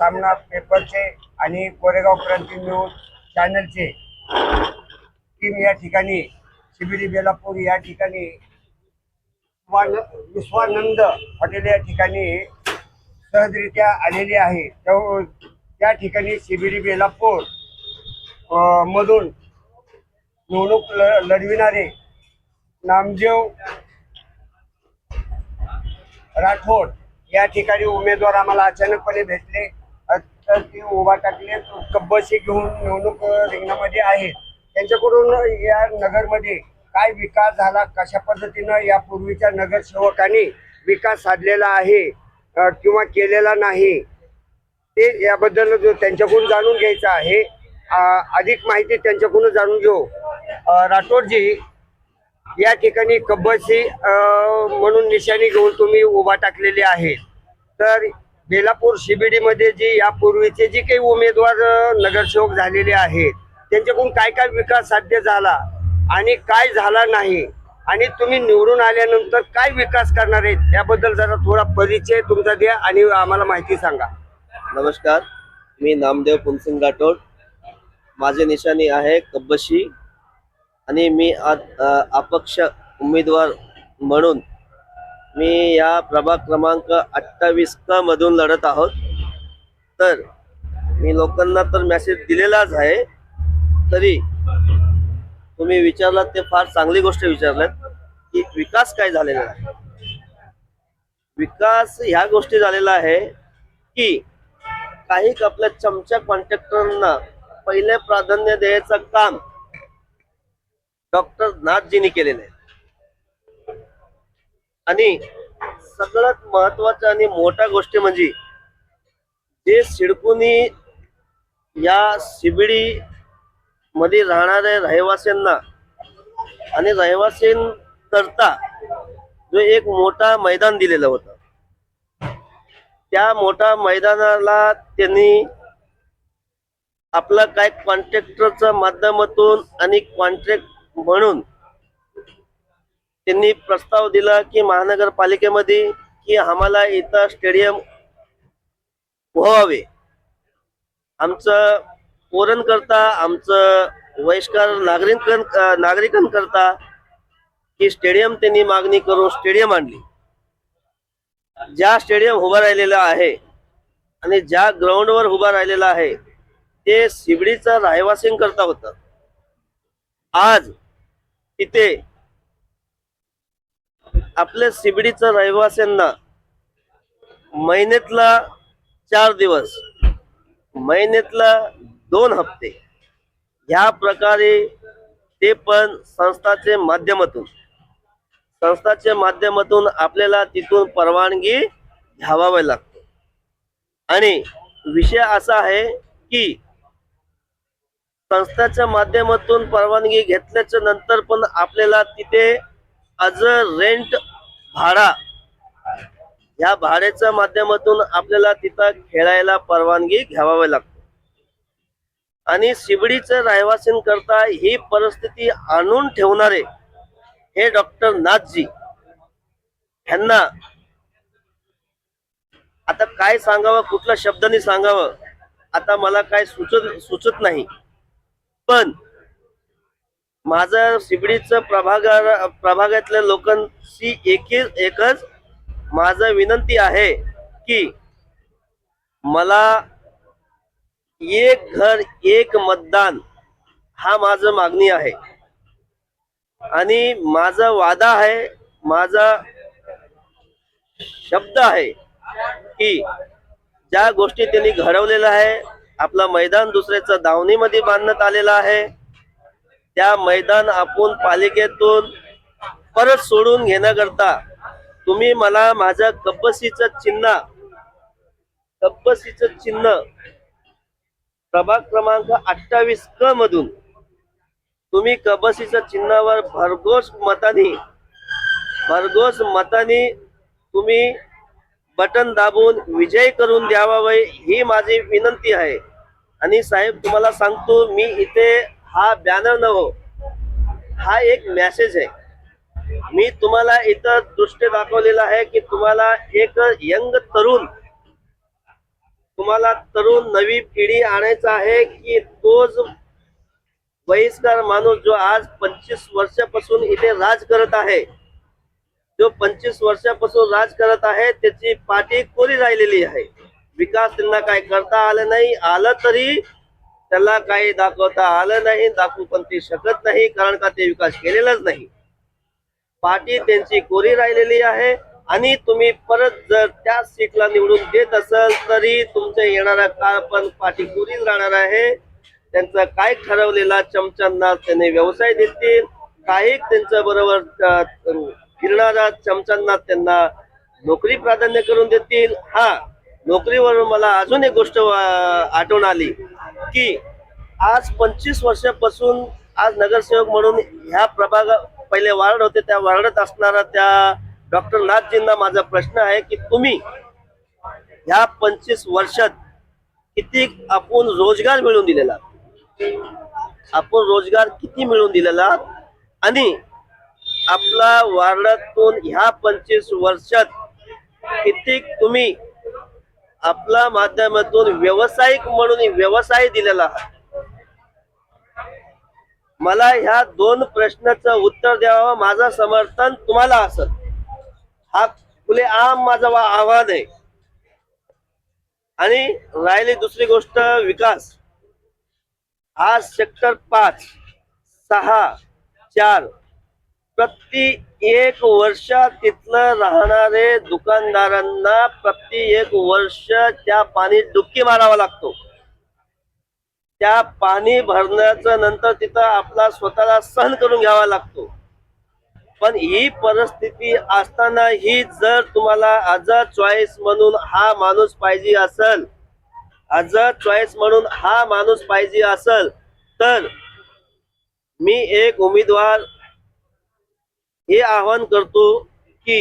सामना पेपरचे आणि कोरेगाव क्रांती न्यूज चॅनलचे टीम या ठिकाणी शिबिरी बेलापूर या ठिकाणी विश्वानंद हॉटेल या ठिकाणी सहजरित्या आलेली आहे. त्या- त्या ठिकाणी शिबिरी बेलापूर मधून निवडणूक ल- लढविणारे नामदेव राठोड या ठिकाणी उमेदवार आम्हाला अचानकपणे भेटले. तर ती उभा टाकले कब्बशी घेऊन निवडणूक रिंगणामध्ये आहेत त्यांच्याकडून या नगरमध्ये काय विकास झाला कशा पद्धतीनं या पूर्वीच्या नगरसेवकांनी विकास साधलेला आहे किंवा केलेला नाही ते याबद्दल जो त्यांच्याकडून जाणून घ्यायचं आहे अधिक माहिती त्यांच्याकडून जाणून घेऊ. राठोडजी या ठिकाणी कब्बशी म्हणून निशाणी घेऊन तुम्ही उभा टाकलेली आहे तर बेलापूर सीबीडीमध्ये जी यापूर्वीचे जे काही उमेदवार नगरसेवक झालेले आहेत त्यांच्याकडून काय काय विकास साध्य झाला आणि काय झाला नाही आणि तुम्ही निवडून आल्यानंतर काय विकास करणार आहेत याबद्दल जरा थोडा परिचय तुमचा द्या आणि आम्हाला माहिती सांगा. नमस्कार मी नामदेव पुनसिंग राठोड माझे निशाणी आहे कब्बशी आणि मी आज अ, अपक्ष उमेदवार म्हणून मी या प्रभाग क्रमांक अठ्ठावीस क मधून लढत आहोत. तर मी लोकांना तर मेसेज दिलेलाच आहे. तरी तुम्ही विचारलात ते फार चांगली गोष्ट विचारल्यात की विकास काय झालेला आहे? विकास ह्या गोष्टी झालेला आहे की काही आपल्या चमच्या कॉन्ट्रॅक्टरांना पहिले प्राधान्य द्यायचं काम डॉक्टर नाथजींनी केलेलं आहे. आणि सगळ्यात महत्वाचं आणि मोठा गोष्ट म्हणजे जे सिडकुनी या शिबिडी मध्ये राहणाऱ्या रहिवाशांना आणि रहिवासींकरता जो एक मोठा मैदान दिलेलं होतं. त्या मोठ्या मैदानाला त्यांनी आपला काय कॉन्ट्रॅक्टरच्या माध्यमातून आणि कॉन्ट्रॅक्ट म्हणून त्यांनी प्रस्ताव दिला की महानगरपालिकेमध्ये की आम्हाला इथं स्टेडियम व्हावे आमचं पोरण करता आमचं वयस्कर नागरिक नागरिकांकरता की स्टेडियम त्यांनी मागणी करून स्टेडियम आणली. ज्या स्टेडियम उभा राहिलेलं आहे आणि ज्या ग्राउंडवर उभा राहिलेला आहे ते शिबडीचं रहिवासींकरता होतं. आज तिथे आपल्या शिबडीचं रहिवाशांना महिन्यातला चार दिवस महिन्यातला दोन हप्ते ह्या प्रकारे ते पण संस्थाचे माध्यमातून संस्थाच्या माध्यमातून आपल्याला तिथून परवानगी घ्यावावी लागते. आणि विषय असा आहे की संस्थाच्या माध्यमातून परवानगी घेतल्याच्या नंतर पण आपल्याला तिथे आज रेंट भाडा या भाड्याच्या माध्यमातून आपल्याला तिथं खेळायला परवानगी घ्यावावी लागते. आणि शिबडीचं रहिवासींकरता ही परिस्थिती आणून ठेवणारे हे डॉक्टर नाथजी ह्यांना आता काय सांगावं कुठल्या शब्दाने सांगावं आता मला काय सुचत सुचत नाही. पण माझं शिबडीचं प्रभागा प्रभागातल्या लोकांशी एकी एकच माझं विनंती आहे की मला एक घर एक मतदान हा माझं मागणी आहे. आणि माझा वादा आहे माझा शब्द आहे की ज्या गोष्टी त्यांनी घडवलेल्या आहे आपलं मैदान दुसऱ्याचं दावणीमध्ये बांधण्यात आलेलं आहे त्या मैदान आपण पालिकेतून परत सोडून घेण्याकरता तुम्ही मला माझ्या कब्बसीचं चिन्ह कब्बसीचं चिन्ह प्रभाग क्रमांक अठ्ठावीस क मधून तुम्ही कबसीच्या चिन्हावर भरघोस मतानी भरघोस मतानी तुम्ही बटन दाबून विजय करून द्यावा ही माझी विनंती आहे. आणि साहेब तुम्हाला सांगतो मी इथे हा बॅनर न हो हा एक मेसेज आहे. मी तुम्हाला इथं दृष्टी दाखवलेला आहे की तुम्हाला एक यंग तरुण तुम्हाला तरुण नवी पिढी आणायचा आहे की तोच वयस्कर माणूस जो आज पंचवीस वर्षापासून इथे राज करत आहे जो पंचवीस वर्षापासून राज करत आहे त्याची पाठी कोरी राहिलेली आहे? विकास त्यांना काय करता आलं नाही आलं तरी त्याला काही दाखवता आलं नाही दाखवू पण ते शकत नाही कारण का ते विकास केलेलाच नाही. पार्टी त्यांची कोरी राहिलेली आहे आणि तुम्ही परत जर त्या सीटला निवडून देत असाल तरी तुमचा येणारा काळ पण पाठी कोरीच राहणार आहे. त्यांचा काय ठरवलेला चमचांना त्याने व्यवसाय देतील काही त्यांच्या बरोबर फिरणारा फिरणाऱ्या चमचांना त्यांना नोकरी प्राधान्य करून देतील. हा नोकरीवरून मला अजून एक गोष्ट आठवण आली. की आज पंचवीस वर्षापासून आज नगरसेवक म्हणून ह्या प्रभाग पहिले वार्ड होते त्या वार्डात असणारा त्या डॉक्टर नाथजींना माझा प्रश्न आहे की तुम्ही ह्या पंचवीस वर्षात किती आपण रोजगार मिळवून दिलेला? आपण रोजगार किती मिळवून दिलेला? आणि आपला वार्डातून ह्या पंचवीस वर्षात किती तुम्ही आपल्या माध्यमातून व्यावसायिक म्हणून व्यवसाय दिलेला. मला ह्या दोन प्रश्नाचं उत्तर द्यावं माझं समर्थन तुम्हाला असत हा खुले आम माझं वा- आव्हान आहे. आणि राहिली दुसरी गोष्ट विकास. आज सेक्टर पाच सहा चार प्रति एक वर्ष तिथलं राहणारे दुकानदारांना प्रति एक वर्ष त्या पाणी डुबकी मारावा लागतो. त्या पाणी भरण्याचं नंतर तिथं आपला स्वतःला सहन करून घ्यावा लागतो. पण ही परिस्थिती असताना ही जर तुम्हाला आज चॉईस म्हणून हा माणूस पाहिजे असेल आज चॉईस म्हणून हा माणूस पाहिजे असेल तर मी एक उमेदवार हे आवाहन करतो की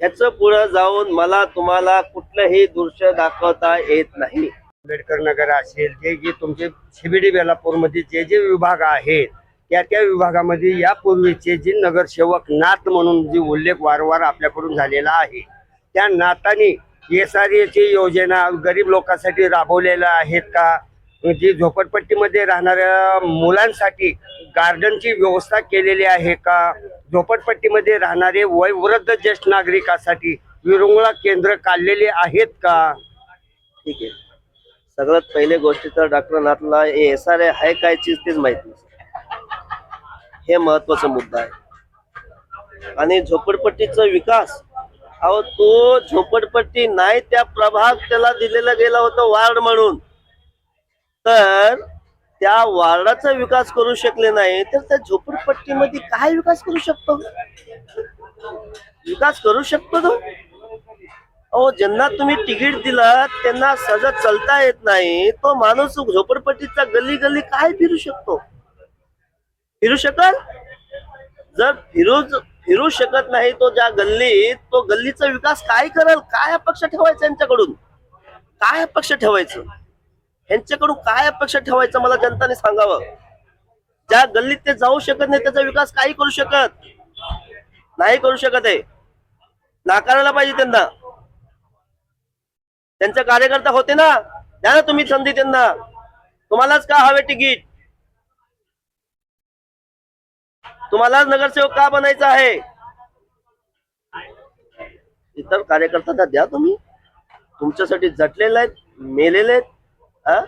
ह्याचं पुढे जाऊन मला तुम्हाला कुठलंही दृश्य दाखवता येत नाही. आंबेडकर नगर असेल जे जे तुमचे सीबीडी बेलापूरमध्ये जे जे विभाग आहेत त्या त्या विभागामध्ये यापूर्वीचे जे नगरसेवक नाथ म्हणून जे उल्लेख वारंवार आपल्याकडून झालेला आहे त्या नाताने एस आर योजना गरीब लोकांसाठी राबवलेल्या आहेत का? जी झोपडपट्टीमध्ये राहणाऱ्या मुलांसाठी गार्डनची व्यवस्था केलेली आहे का? झोपडपट्टीमध्ये राहणारे वयवृद्ध ज्येष्ठ नागरिकासाठी विरंगुळा केंद्र काढलेले आहेत का? ठीक आहे. सगळ्यात पहिले गोष्टी तर डॉक्टर नाथला एस आर आहे काय चीज तेच माहीत. नाही हे महत्त्वाचा मुद्दा आहे. आणि झोपडपट्टीचा विकास अहो तो झोपडपट्टी नाही त्या प्रभाग त्याला दिलेला गेला होता वार्ड म्हणून. तर त्या वार्डाचा विकास करू शकले नाही तर त्या झोपडपट्टीमध्ये काय विकास करू शकतो? विकास करू शकतो तो? अहो ज्यांना तुम्ही तिकीट दिलं त्यांना सजा चलता येत नाही तो माणूस झोपडपट्टीचा गल्ली गल्ली काय फिरू शकतो? फिरू शकल? जर फिरू फिरू शकत नाही तो ज्या गल्लीत तो गल्लीचा विकास काय करल? काय अपेक्षा ठेवायचं यांच्याकडून? काय अपेक्षा ठेवायचं? यांच्याकडून काय अपेक्षा ठेवायचं मला जनताने सांगावं? ज्या गल्लीत ते जाऊ शकत नाही त्याचा विकास काही करू शकत? नाही करू शकत आहे. नाकारायला पाहिजे त्यांना. त्यांचा कार्यकर्ता होते ना? द्या ना तुम्ही संधी त्यांना. तुम्हालाच का हवे तिकीट? तुम्हालाच नगरसेवक का बनायचं आहे? इतर कार्यकर्त्यांना द्या तुम्ही. तुमच्यासाठी जटलेले आहेत मेलेले आहेत. हा?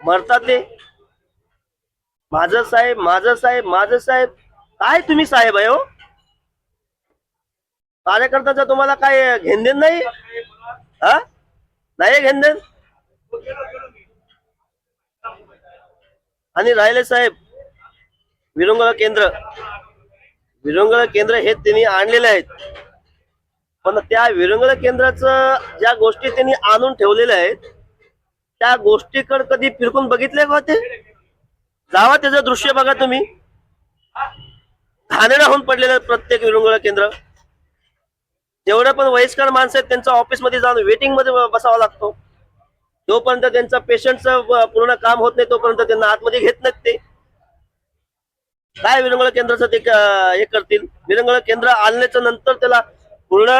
मरतात ते? माझ साहेब माझ साहेब माझ साहेब. काय तुम्ही साहेब आहे हो? कार्यकर्त्याचा तुम्हाला काय घेणदेन नाही? हा? नाही घेणदेन आणि राहिले साहेब विरंगुळा केंद्र. विरंगुळा केंद्र हे त्यांनी आणलेले आहेत. पण त्या विरंगुळा केंद्राचं ज्या गोष्टी त्यांनी आणून ठेवलेल्या आहेत त्या गोष्टीकडे कधी फिरकून बघितले का ते? जावा त्याचं दृश्य बघा तुम्ही. घाणेरडा होऊन पडलेलं प्रत्येक विरंगुळा केंद्र. जेवढे पण वयस्कर माणसं आहेत त्यांच्या ऑफिसमध्ये जाऊन वेटिंगमध्ये बसावा लागतो. जोपर्यंत त्यांचा पेशंटचं पूर्ण काम होत नाही तोपर्यंत त्यांना आतमध्ये घेत नाहीत ते. काय विरंगुळ केंद्राचं ते हे करतील? विरंगुळ केंद्र आणल्याच्या नंतर त्याला पूर्ण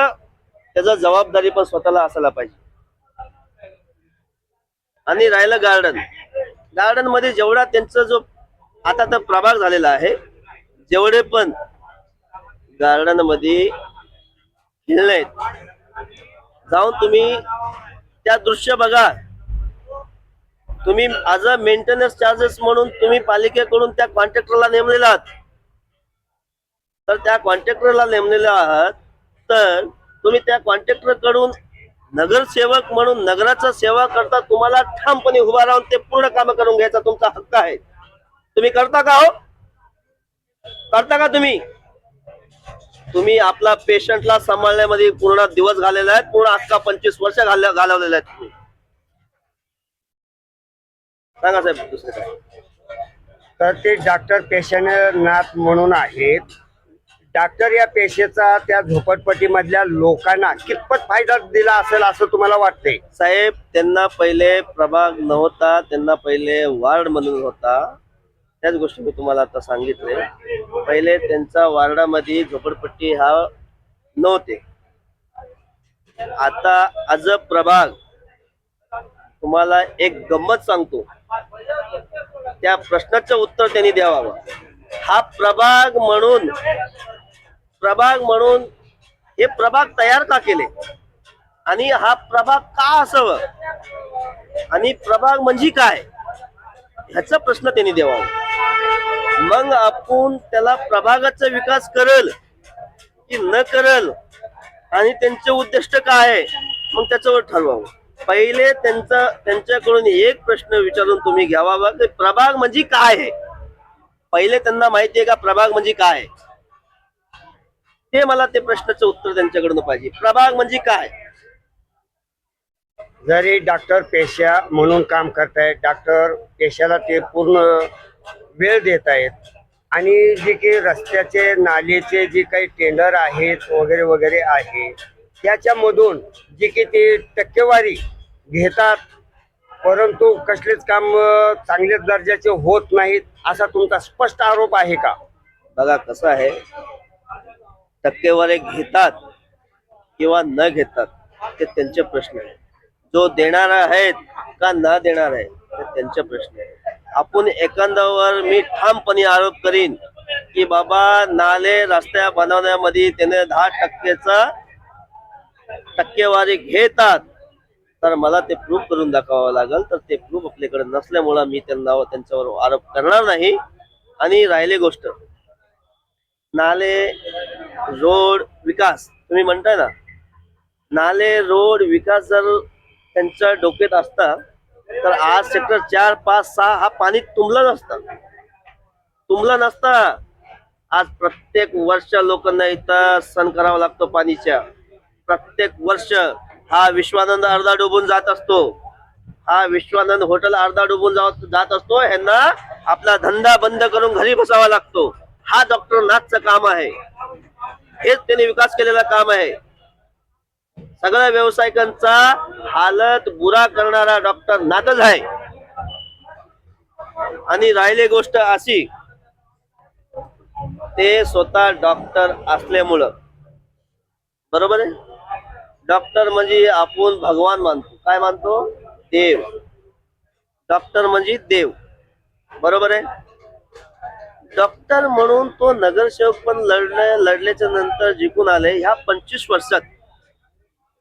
त्याचा जबाबदारी पण स्वतःला असायला पाहिजे. आणि राहिलं गार्डन गार्डनमध्ये जेवढा त्यांचा जो आता तर प्रभाग झालेला आहे जेवढे पण गार्डनमध्ये खेळले आहेत जाऊन तुम्ही त्या दृश्य बघा. तुम्ही आज अ मेंटेनन्स चार्जेस म्हणून तुम्ही पालिकेकडून त्या कॉन्ट्रॅक्टरला नेमलेला आहात. तर त्या कॉन्ट्रॅक्टरला नेमलेला आहात तर तुम्ही त्या कॉन्ट्रॅक्टरकडून नगरसेवक म्हणून नगराचा सेवा करता तुम्हाला ठामपणे उभा राहून ते पूर्ण काम करून घ्यायचा तुमचा हक्क आहे. तुम्ही करता का हो? करता का तुम्ही? तुम्ही आपला पेशंटला सांभाळण्यामध्ये पूर्ण दिवस घालेला आहे पूर्ण अख्खा पंचवीस वर्ष घाल- घालवलेला आहे तुम्ही. सांगा साहेब दुसरं काय? तर ते डॉक्टर पेशंटनाथ म्हणून आहेत. डॉक्टर या पेशेचा त्या झोपडपट्टीमधल्या लोकांना कितपत फायदा दिला असेल असं तुम्हाला वाटते साहेब त्यांना पहिले प्रभाग नव्हता त्यांना पहिले वार्ड म्हणून होता. त्याच गोष्टी मी तुम्हाला आता सांगितले. पहिले त्यांचा वार्डामध्ये झोपडपट्टी हा नव्हते. आता आज प्रभाग तुम्हाला एक गंमत सांगतो. त्या प्रश्नाचं उत्तर त्यांनी द्यावा. हा प्रभाग म्हणून प्रभाग म्हणून हे प्रभाग तयार का केले? आणि हा प्रभाग का असावं? आणि प्रभाग म्हणजे काय? ह्याचा प्रश्न त्यांनी द्यावा. मग आपण त्याला प्रभागाचा विकास करल की न करल आणि त्यांचे उद्दिष्ट काय आहे मग त्याच्यावर ठरवावं. पहिले त्यांचा त्यांच्याकडून एक प्रश्न विचारून तुम्ही घ्यावा प्रभाग म्हणजे काय आहे? पहिले त्यांना माहिती आहे का प्रभाग म्हणजे काय? आहे ते मला ते प्रश्नाचं उत्तर त्यांच्याकडून पाहिजे. प्रभाग म्हणजे काय? जरी डॉक्टर पेशा म्हणून काम करतायत डॉक्टर पेशाला ते पूर्ण वेळ देत आहेत आणि जे काही रस्त्याचे नालीचे जे काही टेंडर आहेत वगैरे वगैरे आहे त्याच्यामधून जे काही ते टक्केवारी घेतात. परंतु कसलेच काम चांगल्याच दर्जाचे होत नाहीत असा तुमचा स्पष्ट आरोप आहे का? बघा कसं आहे टक्केवारी घेतात किंवा न घेतात ते त्यांचे प्रश्न आहे जो देणार आहेत का न देणार आहे ते त्यांचे प्रश्न आहे आपण एखाद्यावर मी ठामपणे आरोप करीन की बाबा नाले रस्त्या बनवण्यामध्ये त्याने दहा टक्केचा टक्केवारी घेतात तर मला ते प्रूफ करून दाखवावं लागेल. तर ते प्रूफ आपल्याकडे नसल्यामुळं मी त्यांना त्यांच्यावर आरोप करणार नाही. आणि राहिली गोष्ट नाले रोड विकास तुम्ही म्हणताय ना? नाले रोड विकास जर त्यांच्या डोक्यात असता तर आज सेक्टर चार पाच सहा हा पाणी तुंबला नसता. तुंबला नसता. आज प्रत्येक वर्ष लोकांना इथं सण करावा लागतो पाणीच्या. प्रत्येक वर्ष हा विश्वानंद अर्धा डुबून जात असतो. हा विश्वानंद हॉटेल अर्धा डुबून जात जात असतो. ह्यांना आपला धंदा बंद करून घरी बसावा लागतो. हा डॉक्टर नाथचं काम आहे. हेच त्यांनी विकास केलेलं काम आहे. सगळ्या व्यावसायिकांचा हालत बुरा करणारा डॉक्टर नाथच आहे. आणि राहिली गोष्ट अशी ते स्वतः डॉक्टर असल्यामुळं. बरोबर आहे? डॉक्टर म्हणजे आपण भगवान मानतो. काय मानतो? देव. डॉक्टर म्हणजे देव. बरोबर आहे? डॉक्टर म्हणून तो नगरसेवक पण लढल्या लढल्याच्या नंतर जिंकून आले. ह्या पंचवीस वर्षात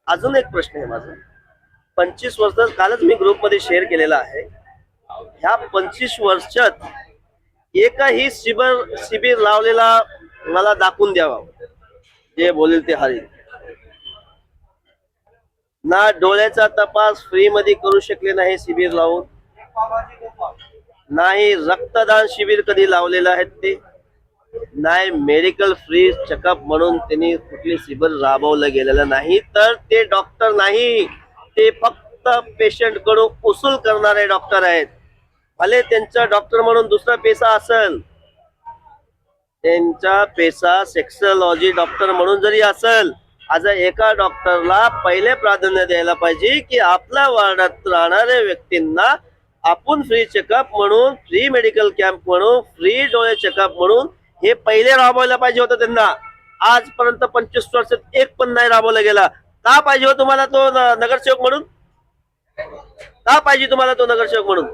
अजून एक प्रश्न आहे माझा. पंचवीस वर्षात कालच मी ग्रुपमध्ये शेअर केलेला आहे. ह्या पंचवीस वर्षात एकाही शिबिर शिबिर लावलेला मला दाखवून द्यावा. जे बोलेल ते हरी ना डोळ्याचा तपास फ्रीमध्ये करू शकले नाही शिबिर लावून. नाही रक्तदान शिबिर कधी लावलेलं आहे ते? नाही मेडिकल फ्री चेकअप म्हणून त्यांनी कुठली शिबिर राबवलं गेलेलं नाही. तर ते डॉक्टर नाही. ते फक्त पेशंटकडून उसूल करणारे डॉक्टर आहेत. भले त्यांचा डॉक्टर म्हणून दुसरा पेसा असेल. त्यांचा पेसा सेक्सॉलॉजी डॉक्टर म्हणून जरी असेल आज एका डॉक्टरला पहिले प्राधान्य द्यायला पाहिजे की आपल्या वार्डात राहणाऱ्या व्यक्तींना आपण फ्री चेकअप म्हणून फ्री मेडिकल कॅम्प म्हणून फ्री डोळे चेकअप म्हणून हे पहिले राबवायला पाहिजे होतं त्यांना. आजपर्यंत पंचवीस वर्षात एक पण नाही राबवला गेला. का पाहिजे हो तुम्हाला तो नगरसेवक म्हणून? का पाहिजे तुम्हाला तो नगरसेवक म्हणून?